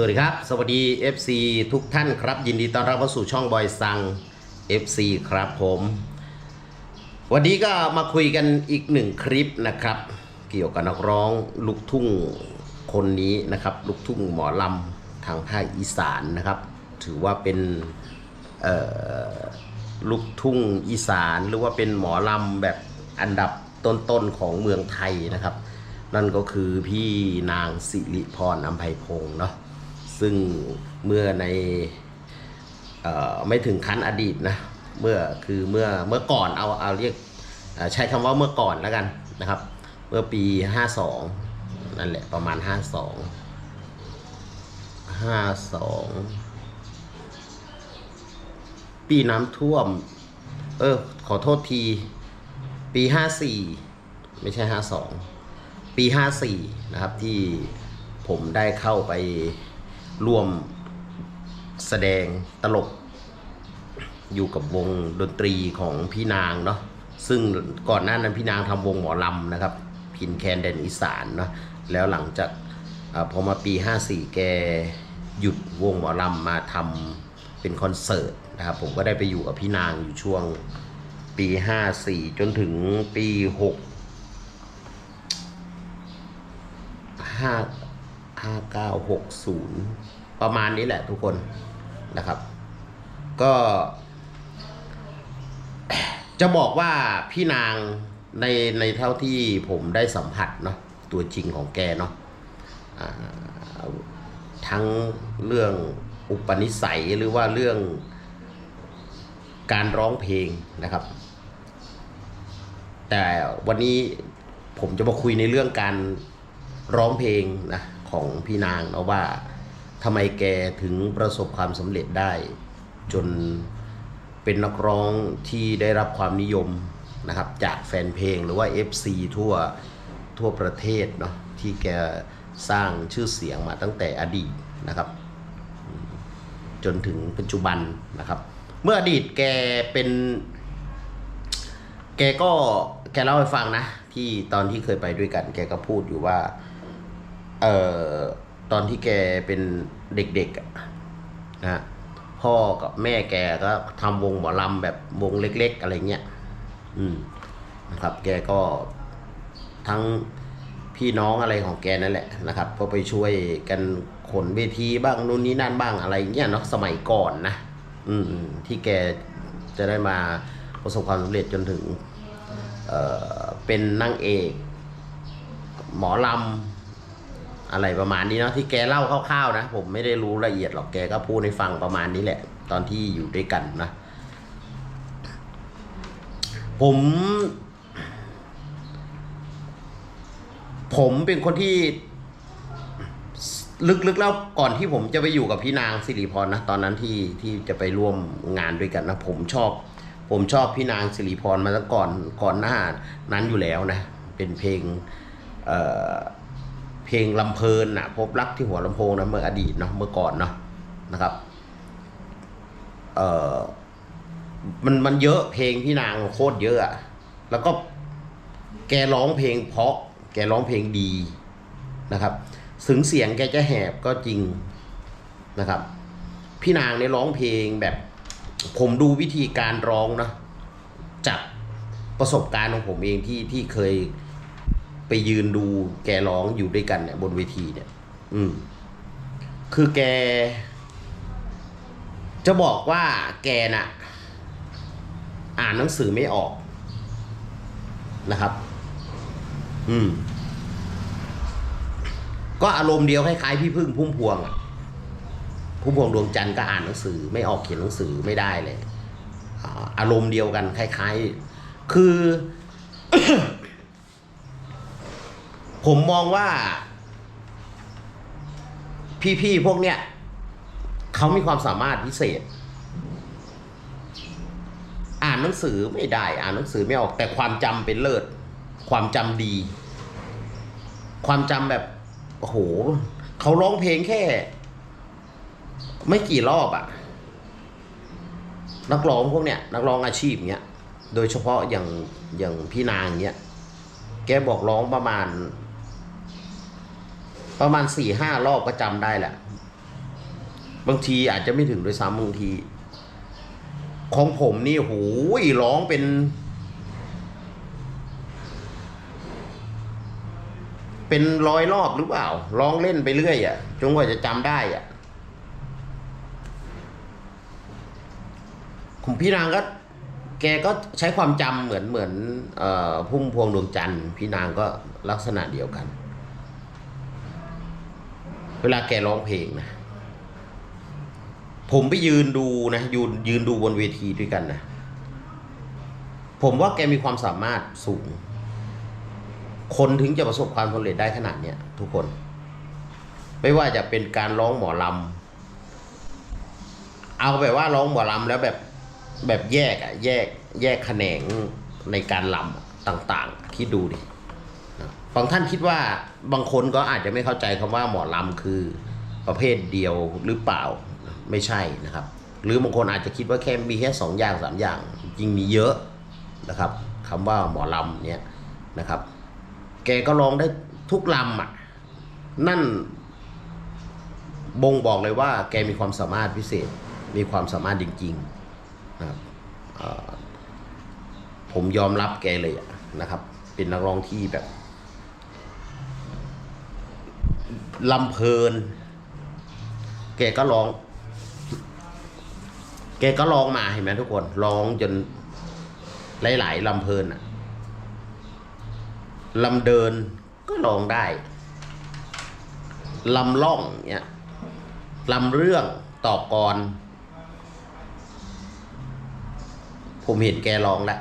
สวัสดีครับ สวัสดี FC ทุกท่านครับ ยินดีต้อนรับเข้าสู่ช่องบอยซัง FC ครับผม วันนี้ก็มาคุยกันอีกหนึ่งคลิปนะครับ เกี่ยวกับนักร้องลูกทุ่งคนนี้นะครับ ลูกทุ่งหมอลำทางภาคอีสานนะครับ ถือว่าเป็นลูกทุ่งอีสานหรือว่าเป็นหมอลำแบบอันดับต้นๆของเมืองไทยนะครับ นั่นก็คือพี่นางสิริพรอัมไพพงศ์เนาะ ซึ่งเมื่อในออไม่ถึงขั้นอดีตนะเมื่อคือเมื่อเมื่อก่อนเอาเอาเรียกใช้คำว่าเมื่อก่อนแล้วกันนะครับ เมื่อปี 52 นั่นแหละประมาณ 52 52 ปีน้ำท่วม เออ ขอโทษที ปี 54 ไม่ใช่ 52 ปี 54 นะครับที่ผมได้เข้าไป ร่วมแสดงตลกอยู่กับวงดนตรีของพี่นางเนาะซึ่งก่อนหน้านั้นพี่นางทำวงหมอลำนะครับ พินแคนแดนอีสานเนาะแล้วหลังจากอพอมาปี 54 แกหยุดวงหมอลำมาทำเป็นคอนเสิร์ตนะครับผมก็ได้ไปอยู่กับพี่นางอยู่ช่วงปี 54 จนถึงปี6ห้าห้าเก้าหกศูนย์ประมาณนี้แหละทุกคนนะครับ ก็จะบอกว่าพี่นางในในเท่าที่ผมได้สัมผัสเนาะตัวจริงของแกเนาะทั้งเรื่องอุปนิสัยหรือว่าเรื่องการร้องเพลงนะครับ แต่วันนี้ผมจะมาคุยในเรื่องการร้องเพลงนะ ของพี่นางนะว่าทำไมแกถึงประสบความสำเร็จได้ จนเป็นนักร้องที่ได้รับความนิยมนะครับจากแฟนเพลงหรือว่า FC ทั่วทั่วประเทศเนาะที่แกสร้างชื่อเสียงมาตั้งแต่อดีตนะครับ จนถึงปัจจุบันนะครับ เมื่ออดีตแกเป็น แกก็แกเล่าให้ฟังนะ ที่ตอนที่เคยไปด้วยกัน แกก็พูดอยู่ว่า เอ่อตอนที่แกเป็นเด็กๆอะนะฮะพ่อกับแม่แกก็ทำวงหมอลำแบบวงเล็ก ๆ อะไรเงี้ย อืมนะครับ แกก็ทั้งพี่น้องอะไรของแกนั่นแหละนะครับ ก็ไปช่วยกันขนเวทีบ้างนู่นนี่นั่นบ้างอะไรเงี้ยเนาะสมัยก่อนนะอืมที่แกจะได้มาประสบความสำเร็จจนถึง เอ่อเป็นนางเอก หมอลำ อะไรประมาณนี้เนาะที่แกเล่าคร่าวๆนะ ผมไม่ได้รู้ละเอียดหรอกแกก็พูดให้ฟังประมาณนี้แหละ ตอนที่อยู่ด้วยกันนะ ผม ผมเป็นคนที่ ลึกๆแล้วก่อนที่ผมจะไปอยู่กับพี่นางสิริพรนะตอนนั้นที่ที่จะไปร่วมงานด้วยกันนะผมชอบ ผมชอบพี่นางสิริพรมาตั้งก่อนก่อนหน้านั้นอยู่แล้วนะ เป็นเพลง เอ่อ เพลงลำเพลินนะพบรักที่หัวลำโพงนะเมื่ออดีตเนาะเมื่อก่อนเนาะนะครับเอ่อมันมันเยอะเพลงพี่นางโคตรเยอะอะแล้วก็แกร้องเพลงเพราะ แกร้องเพลงดีนะครับ ถึงเสียงแกจะแหบก็จริงนะครับ พี่นางเนี่ยร้องเพลงแบบ ผมดูวิธีการร้องนะจากประสบการณ์ของผมเองที่ที่เคย ไปยืนดูแกร้องอยู่ด้วยกันเนี่ยบนเวทีเนี่ย อืม คือแก จะบอกว่าแกน่ะ อ่านหนังสือไม่ออกนะครับ อืม ก็อารมณ์เดียวคล้ายๆพี่พึ่งพุ่มพวงอะพุ่มพวงดวงจันทร์ก็อ่านหนังสือ ไม่ออกเขียนหนังสือไม่ได้เลยอ่าอารมณ์เดียวกันคล้าย ๆ คือ ผมมองว่า พี่ๆพวกเนี้ยเขามีความสามารถพิเศษ อ่านหนังสือไม่ได้ อ่านหนังสือไม่ออกแต่ความจำเป็นเลิศ ความจำดี ความจำแบบโอ้โหเขาร้องเพลงแค่ ไม่กี่รอบอะนักร้องพวกเนี้ยนักร้องอาชีพเนี้ยโดยเฉพาะอย่างอย่างพี่นางเนี้ยแกบอกร้องประมาณ ประมาณสี่ห้ารอบก็จำได้แหละ บางทีอาจจะไม่ถึงด้วยซ้ำบางที ของผมนี่โหยร้องเป็น เป็นร้อยรอบหรือเปล่า ร้องเล่นไปเรื่อยอะ่ะจนกว่าจะจำได้อะ่ะผมพี่นางก็แกก็ใช้ความจำเหมือนเหมือนเอ่อพุ่มพวงดวงจันทร์พี่นางก็ลักษณะเดียวกัน เวลาแกร้องเพลงนะ ผมไปยืนดูนะยืนยืนดูบนเวทีด้วยกันนะผมว่าแกมีความสามารถสูง คนถึงจะประสบความสำเร็จได้ขนาดเนี้ยทุกคน ไม่ว่าจะเป็นการร้องหมอลำเอาแบบว่าร้องหมอลำแล้วแบบแบบแยกอะแยกแยกแขนงในการลำต่างๆ คิดดูดิ บางท่านคิดว่าบางคนก็อาจจะไม่เข้าใจคำว่าหมอลำคือประเภทเดียวหรือเปล่าไม่ใช่นะครับ หรือบางคนอาจจะคิดว่าแค่มีแค่สองอย่างสามอย่างจริงมีเยอะนะครับคำว่าหมอลำเนี่ยนะครับ แกก็ร้องได้ทุกลำอะนั่นบ่งบอกเลยว่าแกมีความสามารถพิเศษ มีความสามารถจริงๆนะครับผมยอมรับแกเลยนะครับ เป็นนักร้องที่แบบ ลำเพลิน แกก็ร้อง แกก็ร้องมาเห็นไหมทุกคนร้องจนหลาย ๆลำเพลินอะลำเดินก็ร้องได้ลำล่องเนี่ยลำเรื่องต่อกรผมเห็นแกร้องแล้ว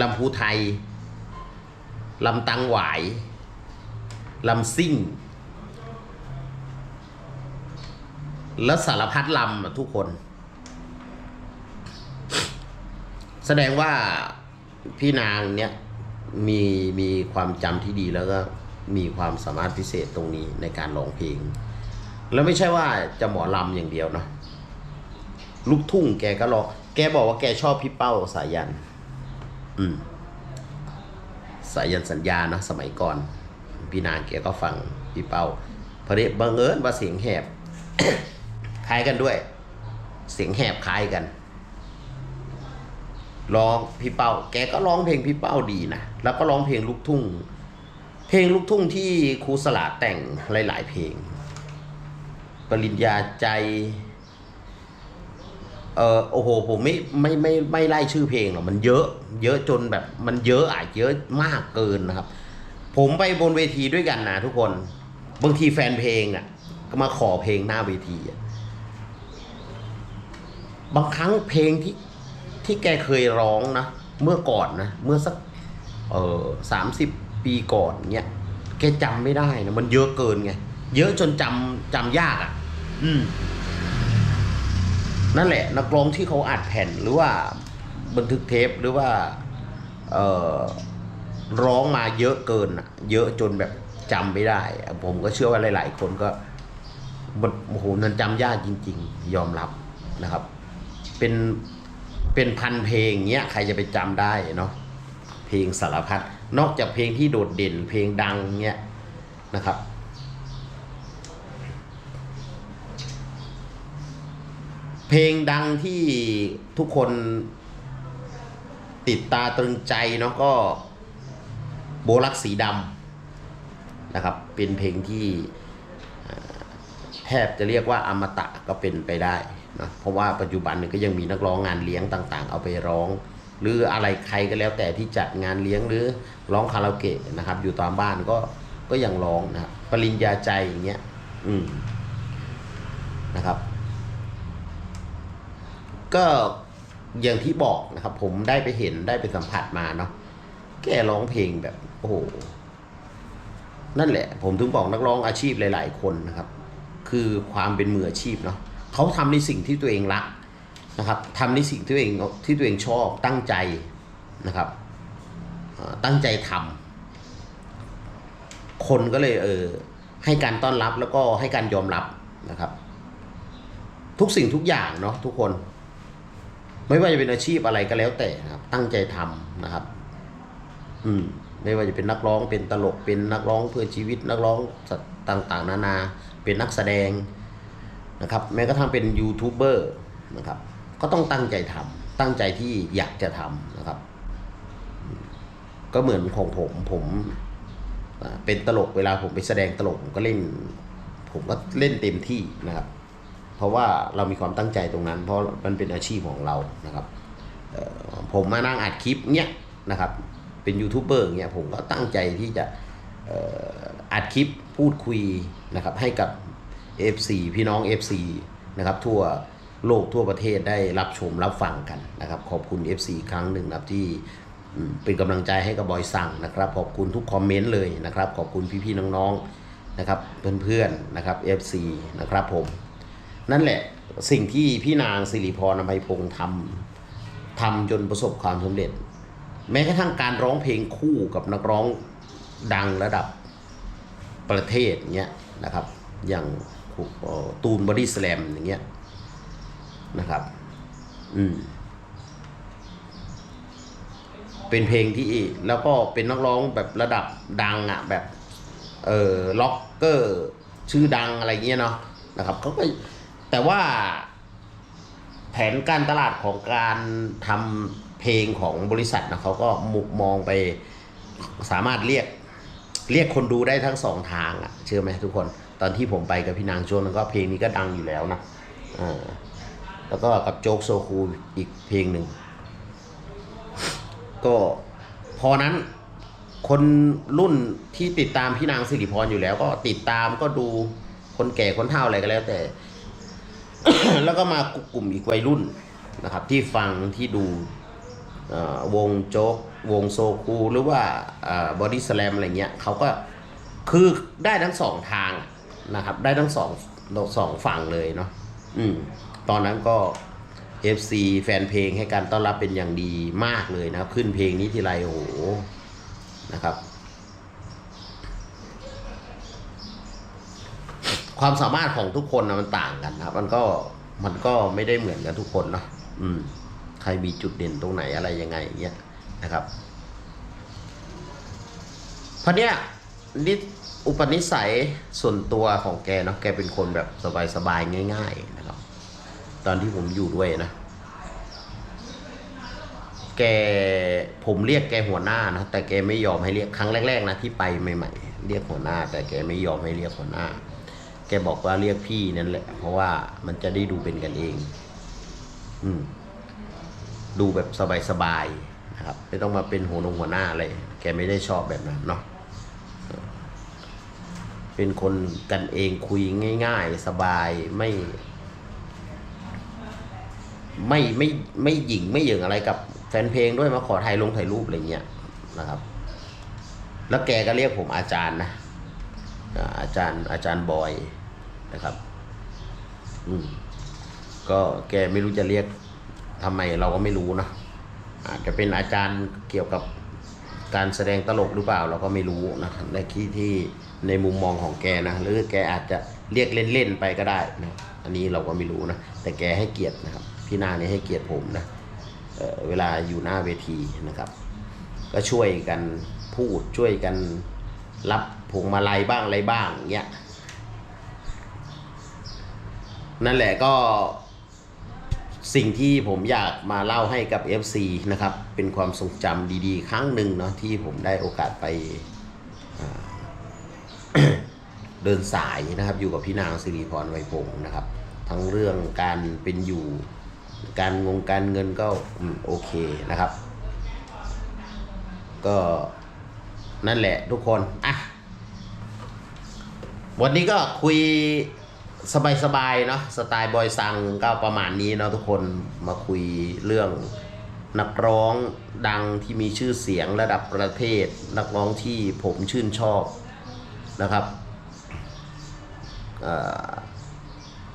ลำภูไทยลำตังหวายลำซิ่ง แล้วสารพัดลำทุกคน แสดงว่าพี่นางเนี่ยมีมีความจำที่ดีแล้วก็มีความสามารถพิเศษตรงนี้ในการร้องเพลง แล้วไม่ใช่ว่าจะหมอลำอย่างเดียวเนาะลูกทุ่งแกก็ร้องแกบอกว่าแกชอบพี่เป้าสายัน อืม สายันสัญญานะสมัยก่อน พี่นางแกก็ฟังพี่เป้าพอดีบังเอิญว่าเสียงแหบ คล้ายกันด้วย เสียงแหบคล้ายกันร้องพี่เป้า แกก็ร้องเพลงพี่เป้าดีนะ แล้วก็ร้องเพลงลูกทุ่ง เพลงลูกทุ่งที่ครูสลาแต่งหลาย ๆ เพลง ปริญญาใจ เออโอ้โห ผมไม่ไม่ไม่ไม่ไล่ชื่อเพลงหรอก มันเยอะ เยอะจนแบบมันเยอะอะเยอะมากเกินนะครับ ผมไปบนเวทีด้วยกันนะทุกคน บางทีแฟนเพลงอะ ก็มาขอเพลงหน้าเวทีอะ บางครั้งเพลงที่ที่แกเคยร้องนะ เมื่อก่อนนะ เมื่อสักเออสามสิบปีก่อนเนี่ยแกจำไม่ได้นะมันเยอะเกินไง เยอะจนจำจำยากอะ่ะ อืม นั่นแหละ นักร้องที่เขาอัดแผ่นหรือว่าบันทึกเทปหรือว่า เออร้องมาเยอะเกินอะเยอะจนแบบจำไม่ได้ ผมก็เชื่อว่าหลาย ๆ คนก็มันโอ้โหมันจำยากจริง ๆ ยอมรับนะครับ เป็นเป็นพันเพลงเงี้ยใครจะไปจำได้เนาะเพลงสารพัดนอกจากเพลงที่โดดเด่นเพลงดังเงี้ยนะครับเพลงดังที่ทุกคนติดตาตรึงใจเนาะก็โบลักสีดำนะครับ เป็นเพลงที่แทบจะเรียกว่าอมตะก็เป็นไปได้ นะเพราะว่าปัจจุบันเนี่ยก็ยังมีนักร้องงานเลี้ยงต่างๆ เอาไปร้อง หรืออะไรใครก็แล้วแต่ที่จัดงานเลี้ยงหรือร้องคาราโอเกะนะครับ อยู่ตามบ้านก็ก็ยังร้องนะครับปริญญาใจอย่างเงี้ยอืมนะครับ ก็อย่างที่บอกนะครับ ผมได้ไปเห็นได้ไปสัมผัสมาเนาะแกร้องเพลงแบบโอ้โหนั่นแหละ ผมถึงบอกนักร้องอาชีพหลาย ๆ คนนะครับ คือความเป็นมืออาชีพเนาะ เขาทำในสิ่งที่ตัวเองรักนะครับทำในสิ่งที่ตัวเองที่ตัวเองชอบตั้งใจนะครับตั้งใจทำคนก็เลยเออให้การต้อนรับแล้วก็ให้การยอมรับนะครับ ทุกสิ่งทุกอย่างเนาะทุกคน ไม่ว่าจะเป็นอาชีพอะไรก็แล้วแต่นะครับ ตั้งใจทำนะครับ อืมไม่ว่าจะเป็นนักร้องเป็นตลกเป็นนักร้องเพื่อชีวิตนักร้องต่าง ๆ นานา เป็นนักแสดง นะครับแม้กระทั่งเป็นยูทูบเบอร์นะครับก็ต้องตั้งใจทำตั้งใจที่อยากจะทำนะครับ ก็เหมือนของผมผมเป็นตลกเวลาผมไปแสดงตลกผมก็เล่น ผมก็เล่นเต็มที่นะครับ เพราะว่าเรามีความตั้งใจตรงนั้น เพราะมันเป็นอาชีพของเรานะครับผมมานั่งอัดคลิปเนี้ยนะครับ เป็นยูทูบเบอร์เงี้ยผมก็ตั้งใจที่จะอัดคลิปพูดคุยนะครับให้กับ FC พี่น้อง FC นะครับทั่วโลกทั่วประเทศได้รับชมรับฟังกันนะครับ ขอบคุณ FC อีครั้งหนึ่งนะครับที่เป็นกำลังใจให้กับบอยสั่งนะครับ ขอบคุณทุกคอมเมนต์เลยนะครับ ขอบคุณพี่ๆน้องๆนะครับเพื่อนๆนะครับ FC นะครับผม นั่นแหละสิ่งที่พี่นางสิริพรอภัยพงษ์ทำทำจนประสบความสำเร็จ แม้กระทั่งการร้องเพลงคู่กับนักร้องดังระดับประเทศเงี้ยนะครับอย่าง ตูนบอดี้สแลมอย่างเงี้ยนะครับ อืม เป็นเพลงที่แล้วก็เป็นนักร้องแบบระดับดังอะ่ะ แบบ เออล็อกเกอร์ ชื่อดังอะไรเงี้ยเนาะนะครับเขาก็แต่ว่า แผนการตลาดของการทำเพลงของบริษัทนะเขาก็มุมมองไปสามารถเรียกเรียกคนดูได้ทั้งสองทางอะเชื่อไหมทุกคน ตอนที่ผมไปกับพี่นางโจนั้นก็เพลงนี้ก็ดังอยู่แล้วนะอ่าแล้วก็กับโจ๊กโซคูอีกเพลงหนึ่ง ก็พอนั้นคนรุ่นที่ติดตามพี่นางสิริพรอยู่แล้ว ก็ติดตามก็ดูคนแก่คนเฒ่าอะไรก็แล้วแต่ แล้วก็มากลุ่มอีกวัยรุ่นนะครับ ที่ฟังที่ดูอ่อวงโจ๊กวงโซคูหรือว่าบอดี้สแลมอะไรเงี้ยเขาก็คือได้ทั้งสองทาง นะครับ ได้ทั้งสองสองฝั่งเลยเนาะอืม ตอนนั้นก็ FC แฟนเพลงให้การต้อนรับเป็นอย่างดีมากเลยนะครับขึ้นเพลงนี้ทีไรโอ้โหนะครับ ความสามารถของทุกคนนะมันต่างกันนะครับ มันก็มันก็ไม่ได้เหมือนกันทุกคนเนาะอืม ใครมีจุดเด่นตรงไหนอะไรยังไงอย่างเงี้ยนะครับเพราะเนี้ยนิส อุปนิสัยส่วนตัวของแกเนาะแกเป็นคนแบบสบายๆง่าย ๆ นะครับ ตอนที่ผมอยู่ด้วยนะ แกผมเรียกแกหัวหน้านะแต่แกไม่ยอมให้เรียกครั้งแรกๆนะที่ไปใหม่ๆเรียกหัวหน้า แต่แกไม่ยอมให้เรียกหัวหน้า แกบอกว่าเรียกพี่นั่นแหละ เพราะว่ามันจะได้ดูเป็นกันเอง อืม ดูแบบสบายๆนะครับ ไม่ต้องมาเป็นหัวนงหัวหน้าอะไรแกไม่ได้ชอบแบบนั้นเนาะ เป็นคนกันเองคุยง่าย ๆ สบายไม่ ไม่ไม่ไม่หยิ่งไม่เหยิงอะไรกับแฟนเพลงด้วยมาขอถ่ายลงถ่ายรูปอะไรเงี้ยนะครับ แล้วแกก็เรียกผมอาจารย์นะอาอาจารย์อาจารย์บอยนะครับ อืมก็แกไม่รู้จะเรียกทำไมเราก็ไม่รู้นะอาจจะเป็นอาจารย์เกี่ยวกับ การแสดงตลกหรือเปล่าเราก็ไม่รู้นะครับในที่ที่ในมุมมองของแกนะหรือแกอาจจะเรียกเล่นๆไปก็ได้นะอันนี้เราก็ไม่รู้นะแต่แกให้เกียรตินะครับ พี่นาเนี่ยให้เกียรติผมนะเเวลาอยู่หน้าเวทีนะครับ ก็ช่วยกันพูดช่วยกันรับพวงมาลัยบ้างอะไรบ้างเงี้ยนั่นแหละก็สิ่งที่ผมอยากมาเล่าให้กับ FC นะครับ เป็นความทรงจำดีๆ ครั้งหนึ่งเนาะที่ผมได้โอกาสไปเดินสายนะครับ อยู่กับพี่นางสิริพรไวยพงศ์นะครับ ทั้งเรื่องการเป็นอยู่ การงงการเงินก็โอเคนะครับ ก็นั่นแหละทุกคนอะวันนี้ก็คุยสบายๆเนาะสไตล์บอยซังก็ประมาณนี้เนาะทุกคนมาคุยเรื่อง นักร้องดังที่มีชื่อเสียงระดับประเทศ นักร้องที่ผมชื่นชอบนะครับ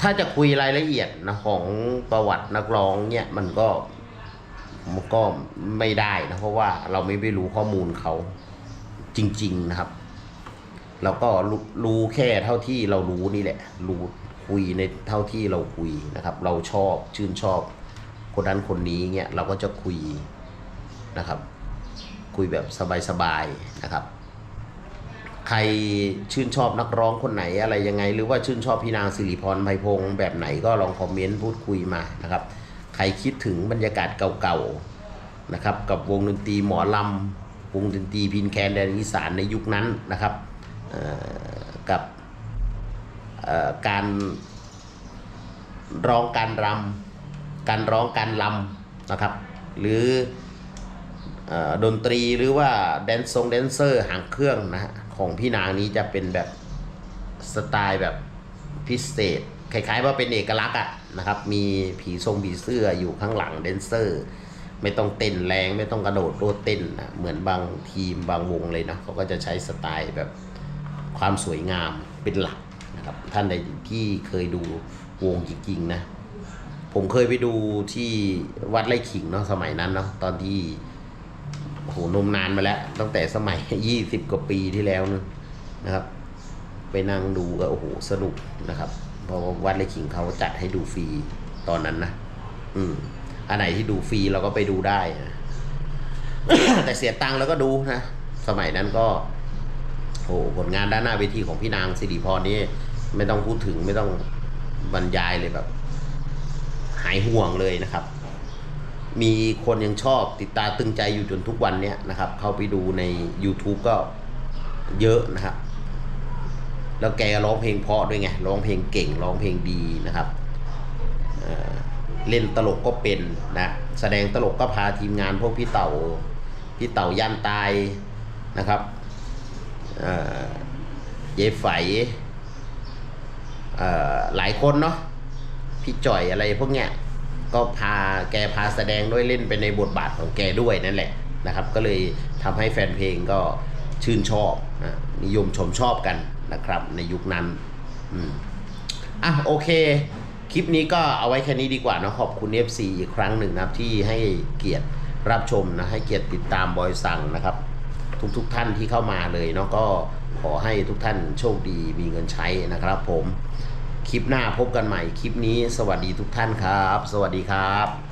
ถ้าจะคุยรายละเอียดนะของประวัตินักร้องเนี่ยมันก็มันก็ไม่ได้นะเพราะว่าเราไม่ไปรู้ข้อมูลเขาจริง ๆนะครับ เราก็รู้แค่เท่าที่เรารู้นี่แหละ รู้คุยในเท่าที่เราคุยนะครับ เราชอบชื่นชอบ คนนั้นคนนี้เงี้ยเราก็จะคุยนะครับ คุยแบบสบายๆนะครับ ใครชื่นชอบนักร้องคนไหนอะไรยังไง หรือว่าชื่นชอบพี่นางสิริพรไพพงศ์แบบไหนก็ลองคอมเมนต์พูดคุยมานะครับ ใครคิดถึงบรรยากาศเก่าๆนะครับกับวงดนตรีหมอลำวงดนตรีพินแคนแดนอีสานในยุคนั้นนะครับกับการร้องการรำ การร้องการลำนะครับ หรืออดนตรีหรือว่าแดนซงแดนเซอร์หางเครื่องนะฮะของพี่นางนี้จะเป็นแบบสไตล์แบบพิเศษคล้ายๆว่าเป็นเอกลักษณ์อะนะครับมีผีทรงผีเสื้ออยู่ข้างหลังแดนเซอร์ ไม่ต้องเต้นแรงไม่ต้องกระโดดโลดเต้นนะเหมือนบางทีมบางวงเลยนะเขาก็จะใช้สไตล์แบบความสวยงามเป็นหลักนะครับท่านใดที่เคยดูวงจริงๆนะ ผมเคยไปดูที่วัดไร่ขิงเนาะสมัยนั้นเนาะตอนที่โหนมนานมาแล้ว ตั้งแต่สมัยยี่สิบกว่าปีที่แล้วนะนะครับ ไปนั่งดูก็โอ้โหสนุกนะครับ เพราะว่าวัดไร่ขิงเขาจัดให้ดูฟรีตอนนั้นนะอืมอันไหนที่ดูฟรีเราก็ไปดูได้นะแต่เสียตังค์แล้วก็ดูนะสมัยนั้นก็โหผลงานด้านหน้าเวทีของพี่นางสิริพรนี่ไม่ต้องพูดถึงไม่ต้องบรรยายเลยแบบายห่วงเลยนะครับ มีคนยังชอบติดตาตึงใจอยู่จนทุกวันเนี้ยนะครับ เข้าไปดูใน YouTube ก็เยอะนะครับ แล้วแกร้องเพลงเพราะด้วยไงร้องเพลงเก่งร้องเพลงดีนะครับเล่นตลกก็เป็นนะแสดงตลกก็พาทีมงานพวกพี่เต่าพี่เต่าย่านตายนะครับเอ่อเย้ไฝหลายคนเนาะ พี่จ่อยอะไรพวกเนี้ยก็พาแกพาแสดงด้วยเล่นไปในบทบาทของแกด้วยนั่นแหละนะครับ ก็เลยทำให้แฟนเพลงก็ชื่นชอบนิยมชมชอบกันนะครับ ในยุคนั้นอืมอะโอเค คลิปนี้ก็เอาไว้แค่นี้ดีกว่านะขอบคุณ FC อีกครั้งหนึ่งนะครับที่ให้เกียรติรับชมนะให้เกียรติติดตามบอยสั่งนะครับ ทุกๆทท่านที่เข้ามาเลยเนาะก็ขอให้ทุกท่านโชคดีมีเงินใช้นะครับผม คลิปหน้าพบกันใหม่ คลิปนี้สวัสดีทุกท่านครับ สวัสดีครับ